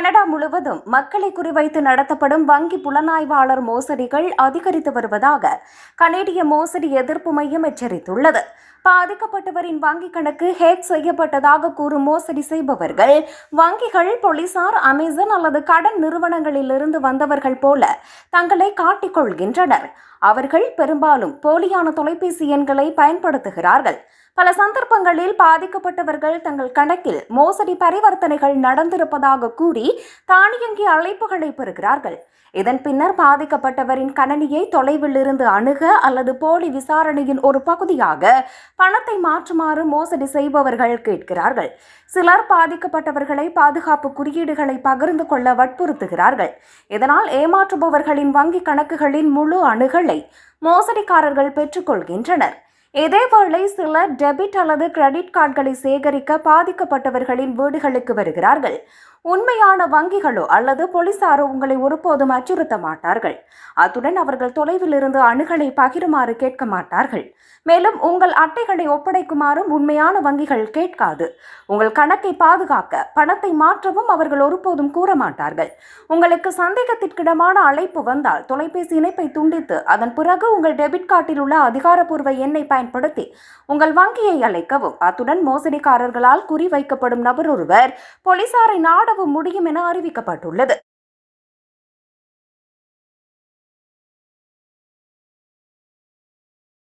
Canada முழுவதும் மக்களை குறிவைத்து நடத்தப்படும் வங்கி புலனாய்வாளர் மோசடிகள் அதிகரித்து வருவதாக கனேடிய மோசடி எதிர்ப்பு மையம் எச்சரித்துள்ளது. பாதிக்கப்பட்டவரின் வங்கிக் கணக்கு ஹேக் செய்யப்பட்டதாக கூறும் மோசடி செய்பவர்கள் வங்கிகள் போலீசார் அமேசான் அல்லது கடன் நிறுவனங்களிலிருந்து வந்தவர்கள் போல தங்களை காட்டிக் கொள்கின்றனர். அவர்கள் பெரும்பாலும் போலியான தொலைபேசி எண்களை பயன்படுத்துகிறார்கள். பல சந்தர்ப்பங்களில் பாதிக்கப்பட்டவர்கள் தங்கள் கணக்கில் மோசடி பரிவர்த்தனைகள் நடந்திருப்பதாக கூறி தானியங்கி அழைப்புகளை பெறுகிறார்கள். இதன் பின்னர் பாதிக்கப்பட்டவரின் கணனியை தொலைவில் இருந்து அணுக அல்லது போலி விசாரணையின் ஒரு பகுதியாக பணத்தை மாற்றுமாறு மோசடி செய்பவர்கள் கேட்கிறார்கள். சிலர் பாதிக்கப்பட்டவர்களை பாதுகாப்பு குறியீடுகளை பகிர்ந்து கொள்ள வற்புறுத்துகிறார்கள். இதனால் ஏமாற்றுபவர்களின் வங்கி கணக்குகளின் முழு அணுகலை மோசடிக்காரர்கள் பெற்றுக்கொள்கின்றனர் இதேவேளை சிலர் டெபிட் அல்லது கிரெடிட் கார்டுகளை சேகரிக்க பாதிக்கப்பட்டவர்களின் வீடுகளுக்கு வருகிறார்கள். உண்மையான வங்கிகளோ அல்லது போலீசாரோ உங்களை ஒருபோதும் அச்சுறுத்த மாட்டார்கள் அத்துடன் அவர்கள் தொலைவில் இருந்து அணுகலை பகிருமாறு கேட்க மாட்டார்கள். மேலும் உங்கள் அட்டைகளை ஒப்படைக்குமாறும் உண்மையான வங்கிகள் கேட்காது. உங்கள் கணக்கை பாதுகாக்க பணத்தை மாற்றவும் அவர்கள் ஒருபோதும் கூற மாட்டார்கள் உங்களுக்கு சந்தேகத்திற்கிடமான அழைப்பு வந்தால் தொலைபேசி இணைப்பை துண்டித்து அதன் பிறகு உங்கள் டெபிட் கார்டில் உள்ள அதிகாரப்பூர்வ எண்ணை பயன்படுத்தி உங்கள் வங்கியை அழைக்கவும் அத்துடன் மோசடிக்காரர்களால் குறிவைக்கப்படும் நபர் ஒருவர் போலீசாரை நாடவும் முடியும் என அறிவிக்கப்பட்டுள்ளது.